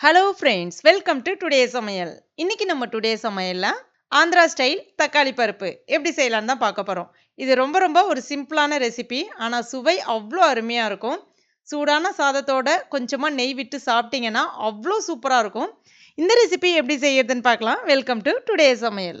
Hello friends welcome to today சமையல் இன்றைக்கி நம்ம டுடே சமையலில் ஆந்திரா ஸ்டைல் தக்காளி பருப்பு எப்படி செய்யலான்னு தான் பார்க்க போகிறோம் இது ரொம்ப ரொம்ப ஒரு சிம்பிளான ரெசிபி ஆனால் சுவை அவ்வளோ அருமையாக இருக்கும். சூடான சாதத்தோட கொஞ்சமாக நெய் விட்டு சாப்பிட்டிங்கன்னா அவ்வளோ சூப்பராக இருக்கும். இந்த ரெசிபி எப்படி செய்யறதுன்னு பார்க்கலாம். வெல்கம் டு டுடே சமையல்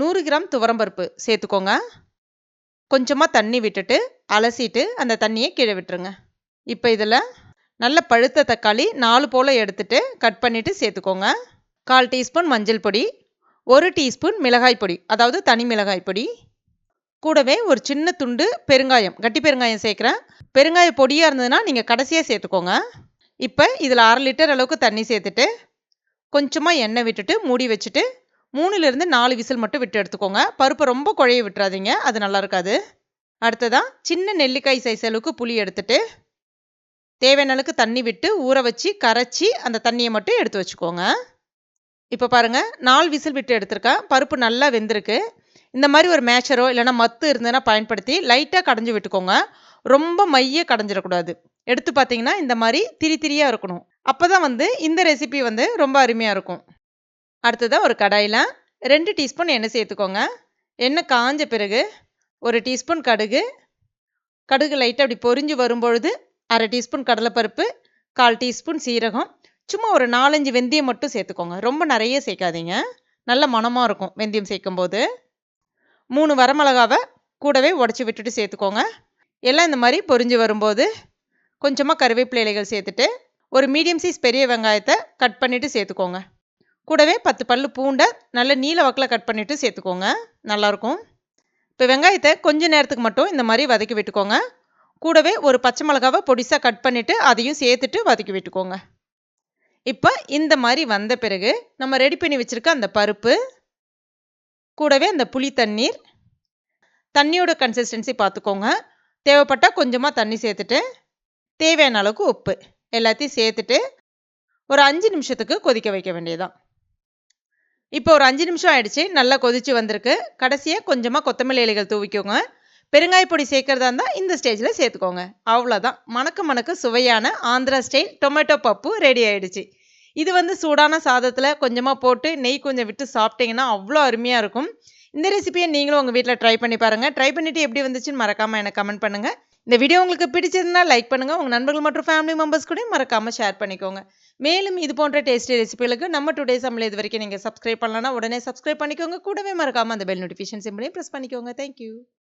நூறு கிராம் துவரம்பருப்பு சேர்த்துக்கோங்க. கொஞ்சமாக தண்ணி விட்டுட்டு அலசிட்டு அந்த தண்ணியை கீழே விட்டுருங்க. இப்போ இதில் நல்ல பழுத்த தக்காளி நாலு போல் எடுத்துட்டு கட் பண்ணிவிட்டு சேர்த்துக்கோங்க. கால் டீஸ்பூன் மஞ்சள் பொடி ஒரு டீஸ்பூன் மிளகாய் பொடி அதாவது தனி மிளகாய் பொடி. கூடவே ஒரு சின்ன துண்டு பெருங்காயம் கட்டி பெருங்காயம் சேர்க்குறேன். பெருங்காய பொடியாக இருந்ததுன்னா நீங்கள் கடைசியாக சேர்த்துக்கோங்க. இப்போ இதில் அரை லிட்டர் அளவுக்கு தண்ணி சேர்த்துட்டு கொஞ்சமாக எண்ணெய் விட்டுட்டு மூடி வச்சுட்டு மூணுலேருந்து நாலு விசில் மட்டும் விட்டு எடுத்துக்கோங்க. பருப்பை ரொம்ப குழைய விட்டுறாதீங்க. அது நல்லா இருக்காது. அடுத்ததாக சின்ன நெல்லிக்காய் சைஸ் அளவுக்கு புளி எடுத்துட்டு தேவையான அளவுக்கு தண்ணி விட்டு ஊற வச்சு கரைச்சி அந்த தண்ணியை மட்டும் எடுத்து வச்சுக்கோங்க. இப்போ பாருங்கள் நாலு விசில் விட்டு எடுத்திருக்கேன் பருப்பு நல்லா வெந்திருக்கு. இந்த மாதிரி ஒரு மேச்சரோ இல்லைனா மத்து இருந்ததுன்னா பயன்படுத்தி லைட்டாக கடைஞ்சி விட்டுக்கோங்க. ரொம்ப மைய கடைஞ்சிடக்கூடாது. எடுத்து பார்த்தீங்கன்னா இந்த மாதிரி திரி திரியாக இருக்கணும். அப்போ தான் வந்து இந்த ரெசிபி வந்து ரொம்ப அருமையாக இருக்கும். அடுத்ததாக ஒரு கடாயில் ரெண்டு டீஸ்பூன் எண்ணெய் சேர்த்துக்கோங்க. எண்ணெய் காஞ்ச பிறகு ஒரு டீஸ்பூன் கடுகு. கடுகு லைட்டாக அப்படி பொரிஞ்சு வரும்பொழுது அரை டீஸ்பூன் கடலைப்பருப்பு கால் டீஸ்பூன் சீரகம். சும்மா ஒரு நாலஞ்சு வெந்தயம் மட்டும் சேர்த்துக்கோங்க. ரொம்ப நிறைய சேர்க்காதீங்க. நல்ல மணமாக இருக்கும் வெந்தயம் சேர்க்கும்போது. மூணு வரமிளகாவை கூடவே உடச்சி விட்டுட்டு சேர்த்துக்கோங்க. எல்லாம் இந்த மாதிரி பொரிஞ்சு வரும்போது கொஞ்சமாக கருவேப்பிலை இலைகள் சேர்த்துட்டு ஒரு மீடியம் சைஸ் பெரிய வெங்காயத்தை கட் பண்ணிவிட்டு சேர்த்துக்கோங்க. கூடவே பத்து பல் பூண்டை நல்ல நீல வாக்கில் கட் பண்ணிவிட்டு சேர்த்துக்கோங்க. நல்லாயிருக்கும் இப்போ வெங்காயத்தை கொஞ்ச நேரத்துக்கு மட்டும் இந்த மாதிரி வதக்கி விட்டுக்கோங்க. கூடவே ஒரு பச்சை மிளகாவை பொடிசாக கட் பண்ணிவிட்டு அதையும் சேர்த்துட்டு வதக்கி விட்டுக்கோங்க. இப்போ இந்த மாதிரி வந்த பிறகு நம்ம ரெடி பண்ணி வச்சுருக்க அந்த பருப்பு கூடவே அந்த புளி தண்ணீர் தண்ணியோட கன்சிஸ்டன்சி பார்த்துக்கோங்க தேவைப்பட்டால் கொஞ்சமாக தண்ணி சேர்த்துட்டு தேவையான அளவுக்கு உப்பு எல்லாத்தையும் சேர்த்துட்டு ஒரு அஞ்சு நிமிஷத்துக்கு கொதிக்க வைக்க வேண்டியதான் இப்போ ஒரு அஞ்சு நிமிஷம் ஆயிடுச்சு. நல்லா கொதிச்சு வந்திருக்கு. கடைசியாக கொஞ்சமாக கொத்தமல்லி இலைகள் தூவிக்கோங்க. பெருங்காய பொடி சேர்க்கறதா இருந்தால் இந்த ஸ்டேஜில் சேர்த்துக்கோங்க. அவ்வளோதான் மணக்க மணக்க சுவையான ஆந்திரா ஸ்டைல் டொமேட்டோ பப்பு ரெடி ஆயிடுச்சு. இது வந்து சூடான சாதத்தில் கொஞ்சமாக போட்டு நெய் கொஞ்சம் விட்டு சாப்பிட்டீங்கன்னா அவ்வளோ அருமையாக இருக்கும். இந்த ரெசிபியை நீங்களும் உங்கள் வீட்டில் ட்ரை பண்ணி பாருங்கள் ட்ரை பண்ணிவிட்டு எப்படி வந்துச்சுன்னு மறக்காமல் எனக்கு கமெண்ட் பண்ணுங்கள் இந்த வீடியோ உங்களுக்கு பிடிச்சிருந்தா லைக் பண்ணுங்கள் உங்கள் நண்பர்கள் மற்றும் ஃபேமிலி மெம்பர்ஸ் கூட மறக்காமல் ஷேர் பண்ணிக்கோங்க. மேலும் இது போன்ற டேஸ்டி ரெசிபிகளுக்கு நம்ம டுடே சமையல் இது வரைக்கும் நீங்கள் சப்ஸ்கிரைப் பண்ணலன்னா உடனே சப்ஸ்கிரைப் பண்ணிக்கோங்க. கூடவே மறக்காமல் அந்த பெல் நோட்டிஃபிகேஷன் சிம்பிளையும் ப்ரெஸ் பண்ணிக்கோங்க. Thank you